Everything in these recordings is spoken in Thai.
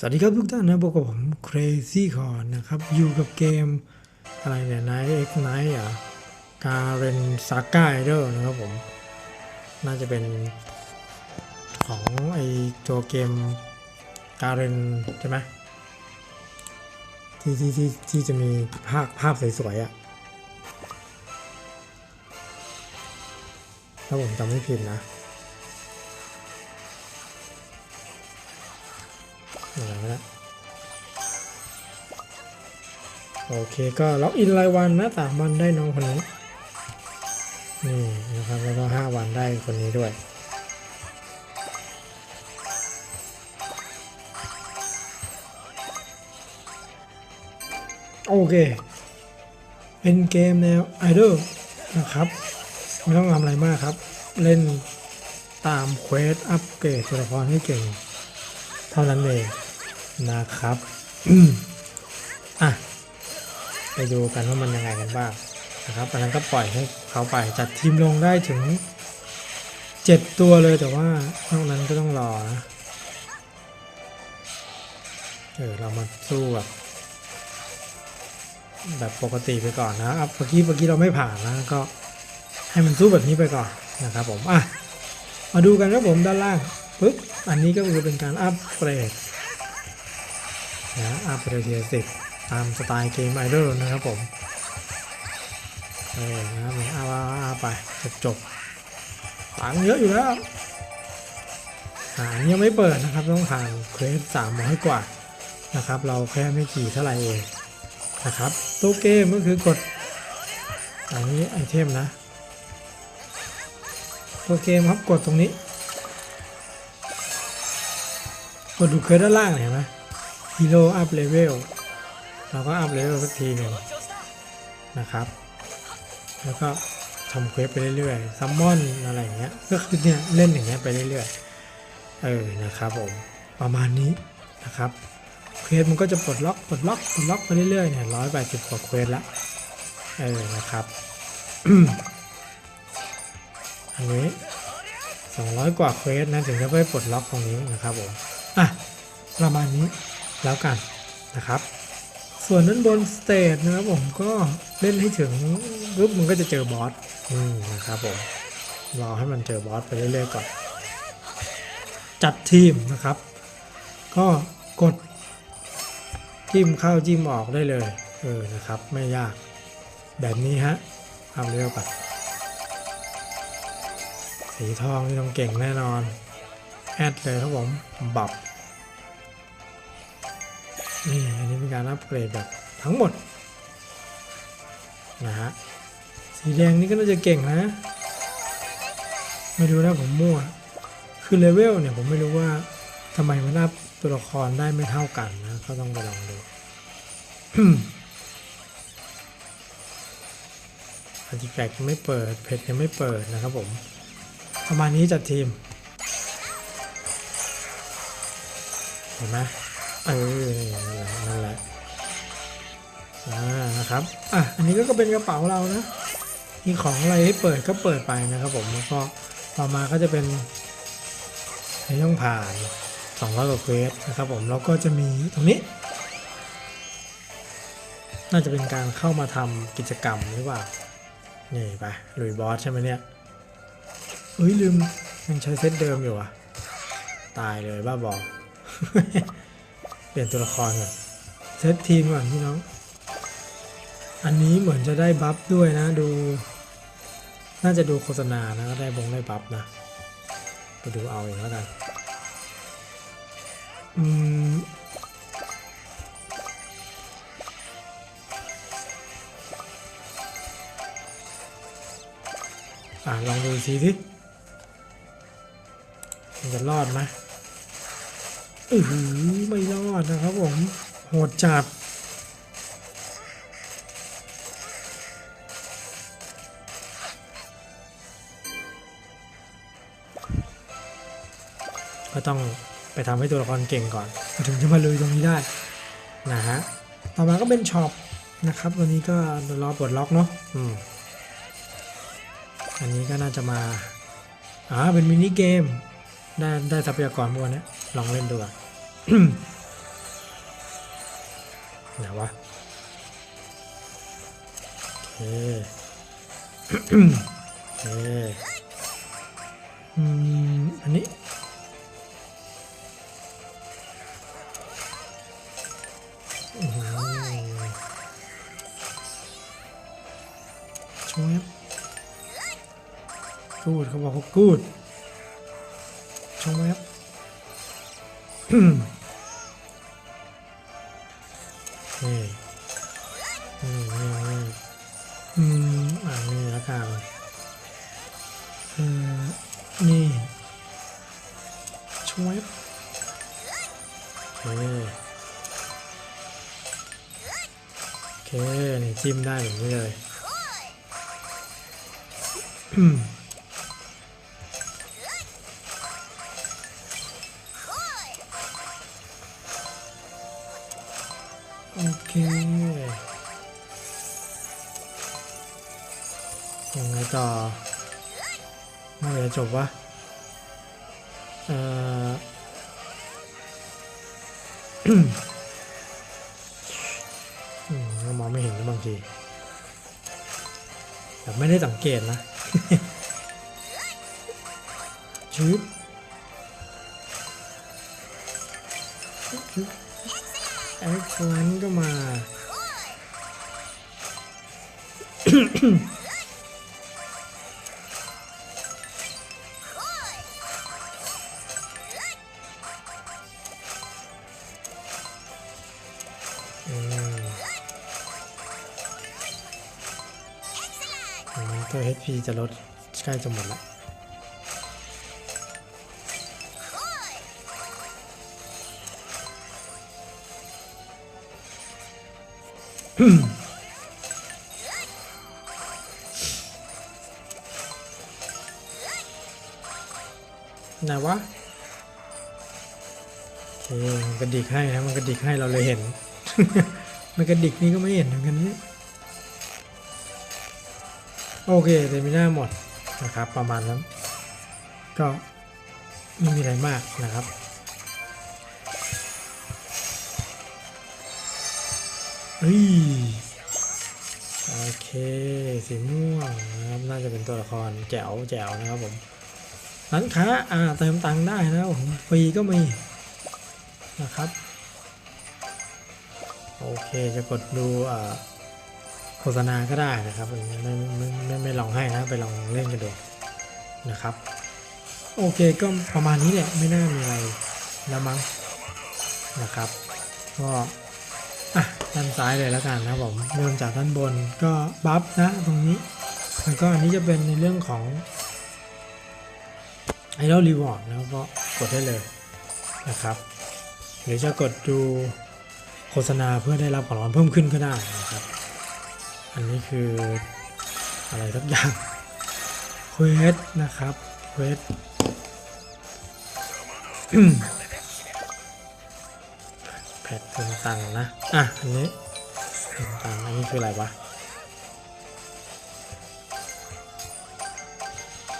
สวัสดีครับทุกท่านนะพบกับผม Crazy c o r นะครับ อยู่กับเกมอะไรเนี่ย Night X Night อะการเรนซาก้าเดอร์นะครับผม น่าจะเป็นของไอตัวเกมการเรนใช่ไหมที่ที่ที่ที่จะมีภาพภาพสวยๆอะถ้าผมจำไม่ผิดนะ โอเคก็ล็อกอินรายวันนะสามวันได้น้องคนนี้นี่นะครับแล้วก็ห้าวันได้คนนี้ด้วยโอเค เป็นเกมแนวไอดอลนะครับ ไม่ต้องทำอะไรมากครับ เล่นตามเควสอัปเกรดตัวละครให้เก่ง เท่านั้นเอง นะครับอะไปดูกันว่ามันยังไงกันบ้างนะครับอันนั้นก็ปล่อยให้เขาไปจัดทีมลงได้ถึง 7 ตัวเลยแต่ว่านอกนั้นก็ต้องรอนะเออเรามาสู้แบบแบบปกติไปก่อนนะอะเมื่อกี้เมื่อกี้เราไม่ผ่านนะก็ให้มันสู้แบบนี้ไปก่อนนะครับผมอะมาดูกันครับผมด้านล่างปึ๊บอันนี้ก็คือเป็นการอัปเกรด นะอัปเดทีละสิบตามสไตล์เกมไอดอลนะครับผมเออนะครับอาเอาไปจบจบตังเยอะอยู่แล้วหายังไม่เปิดนะครับต้องผ่านเควสสามร้อยกว่านะครับ เราแค่ไม่กี่เท่าไหร่เองนะครับตัวเกมก็คือกดอันนี้ไอเทมนะตัวเกมครับกดตรงนี้ กดดูเคยด้านล่างเห็นไหม ฮีโร่อัพเลเวลเราก็อัพเลเวลสักทีหนึ่งนะครับ แล้วก็ทำเควสไปเรื่อยๆซัมมอนอะไรอย่างเงี้ย ก็คือเนี่ยเล่นอย่างเงี้ยไปเรื่อยๆ เออ นะครับผม ประมาณนี้นะครับ เควสมันก็จะปลดล็อก ปลดล็อก ปลดล็อกไปเรื่อยๆ เนี่ยร้อยแปดสิบกว่าเควสละ เออ นะครับ อันนี้200กว่าเควสนะถึงจะไปปลดล็อกตรงนี้นะครับผม อะ ประมาณนี้ แล้วกันนะครับ ส่วนด้านบนสเตจนะครับผมก็เล่นให้ถึงปุ๊บมันก็จะเจอบอสอืมนะครับผมรอให้มันเจอบอสไปเรื่อยๆก่อนจัดทีมนะครับ ก็กดจิ้มเข้าจิ้มออกได้เลยเออนะครับ ไม่ยากแบบนี้ฮะทำเร็วก่อนสีทองนี่ต้องเก่งแน่นอน แอดเลยครับผมบับ นี่อันนี้เป็นการอัปเกรดแบบทั้งหมดนะฮะสีแดงนี่ก็น่าจะเก่งนะ ไม่รู้นะผมมั่ว คือเลเวลเนี่ยผมไม่รู้ว่าทำไมมันอัพตัวละครได้ไม่เท่ากันนะก็ต้องไปลองดูอาร์ติแฟกต์ยังไม่เปิด เพจยังไม่เปิดนะครับผม ประมาณนี้จัดทีม เห็นไหม เออนั่นแหละนะอ่านะครับอะอันนี้ก็เป็นกระเป๋าเรานะมีของอะไรให้เปิดก็เปิดไปนะครับผมแล้วก็ต่อมาก็จะเป็นในต้องผ่าน200กว่าเควสนะครับผมแล้วก็จะมีตรงนี้ น่าจะเป็นการเข้ามาทำกิจกรรมหรือเปล่านี่ไปลุยบอสใช่ไหมเนี่ยเอ้ยลืมยังใช้เซตเดิมอยู่อะ ตายเลยบ้าบอ เปลี่ยนตัวละครก่อนเซตทีมก่อนพี่น้อง อันนี้เหมือนจะได้บัฟด้วยนะดู น่าจะดูโฆษณานะก็ได้บงได้บัฟนะไปดูเอาเองแล้วกันอืมอะลองดูทีสิมันจะรอดไหม อือหือไม่รอดนะครับผม โหดจัดก็ต้องไปทำให้ตัวละครเก่งก่อน ถึงจะมาลุยตรงนี้ได้นะฮะ ต่อมาก็เป็นช็อปนะครับ วันนี้ก็รอปลดล็อกเนาะอืมอันนี้ก็น่าจะมา อ่า เป็นมินิเกม ได้ได้ทรัพยากรพวกนี้ลองเล่นดูก่อนไหนวะโอเคโอเคอืมอันนี้ช่วยกูดเขาบอกว่ากูด นี่นี่นี่นี่อืมอ่านี่ล้วกันเออนี่ช่วยโอเคโอเคนี่จิ้มได้แบบนี้เลยอืม จบวะเออมองไม่เห็นนะบางทีแบบไม่ได้สังเกตนะชืบชืบแอคเซนก็มา จะลดใกล้จะหมดละไหนวะโอเคมันกระดิกให้นะมันกระดิกให้เราเลยเห็น มันกระดิกนี่ก็ไม่เห็นเหมือนกันนี่ โอเคเดมิน่าหมดนะครับ ประมาณนั้น ก็ไม่มีอะไรมากนะครับ เฮ้ย โอเค สีม่วงนะครับ น่าจะเป็นตัวละครแจ๋วแจ๋วนะครับผมร้านค้าอ่าเติมตังค์ได้นะผมฟรีก็มีนะครับ โอเคจะกดดูอ่า โฆษณาก็ได้นะครับไม่ไม่ไม่ไม่ไม่ลองให้นะไปลองเล่นกันดูนะครับ โอเคก็ประมาณนี้แหละไม่น่ามีอะไรแล้วมั้งนะครับก็อะด้านซ้ายเลยแล้วกันนะผมเริ่มจากด้านบนก็บัฟนะตรงนี้แล้วก็อันนี้จะเป็นในเรื่องของไอดอลรีวอร์ดนะก็กดได้เลยนะครับ หรือจะกดดูโฆษณาเพื่อได้รับของรางวัลเพิ่มขึ้นก็ได้นะครับ อันนี้คืออะไรสักอย่างเควสนะครับเควสแพทเติมตังนะ อะ อันนี้เติมตังอันนี้คืออะไรวะ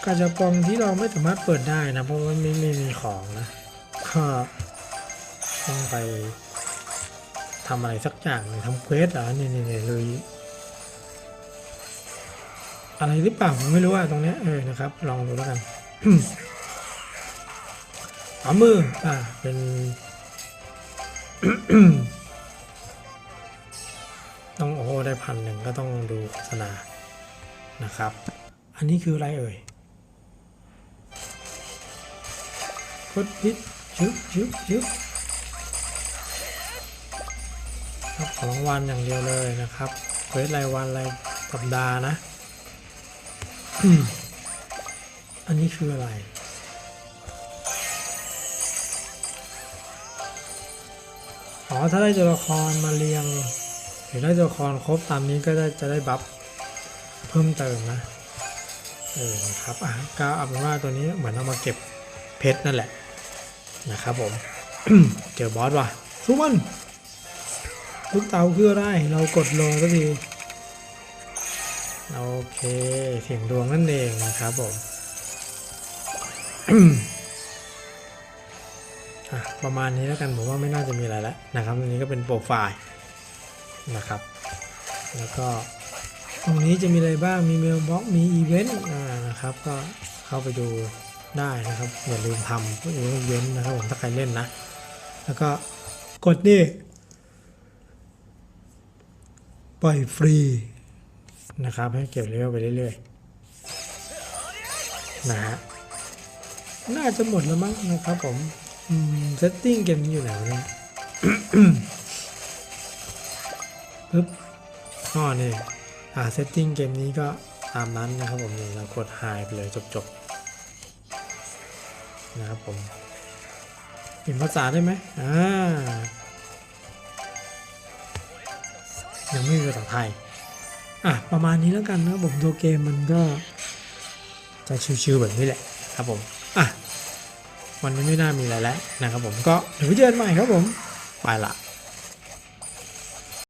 กาจะปองที่เราไม่สามารถเปิดได้นะ เพราะว่าไม่ไม่มีของนะ ก็ต้องไปทำอะไรสักอย่างหนึ่งทำเควสเหรอเนี่ยเนี่ยเนี่ยเลย อะไรหรือเปล่าผมไม่รู้ว่าตรงเนี้ยเออนะครับ ลองดูแล้วกันขวามืออ่าเป็นต้องโอ้ได้พันหนึ่งก็ต้องดูโฆษณานะครับ อันนี้คืออะไรเอ่ยกดพิษชึบชึบชึบรับของรางวัลอย่างเดียวเลยนะครับเควสรายวันรายสัปดาห์นะ อันนี้คืออะไร อ๋อ ถ้าได้ตัวละครมาเรียง หรือได้ตัวละครครบตามนี้ก็ได้จะได้บัฟเพิ่มเติมนะ เออครับ อะก็เอาเป็นว่าตัวนี้เหมือนเอามาเก็บเพชรนั่นแหละ นะครับผม เจอบอสว่ะสู้มันลูกเต๋าคืออะไร เรากดลงสักที โอเคเสียงดวงนั่นเองนะครับผมประมาณนี้แล้วกันผมว่าไม่น่าจะมีอะไรแล้วนะครับอันนี้ก็เป็นโปรไฟล์นะครับ แล้วก็ตรงนี้จะมีอะไรบ้างมีเมลบ็อกมีอีเวนต์นะครับ ก็เข้าไปดูได้นะครับอย่าลืมทำพวกอีเวนต์นะครับผมถ้าใครเล่นนะ แล้วก็กดนี่ปล่อยฟรี นะครับ ให้เก็บเลเวลไปเรื่อยๆนะฮะน่าจะหมดแล้วมั้งนะครับผมเซตติ้งเกมนี้อยู่ไหนวะเนี่ยปึ๊บอ๋อนี่อ่าเซตติ้งเกมนี้ก็ตามนั้นนะครับผมนี่เรากด high ไปเลยจบๆนะครับผมเปลี่ยนภาษาได้ไหมอ่ายังไม่มีภาษาไทย อะประมาณนี้แล้วกันนะครับผมตัวเกมมันก็จะชิวๆแบบนี้แหละครับผมอะมันไม่น่ามีอะไรแล้วนะครับผมก็เดี๋ยวเจอกันใหม่ครับผมไปละ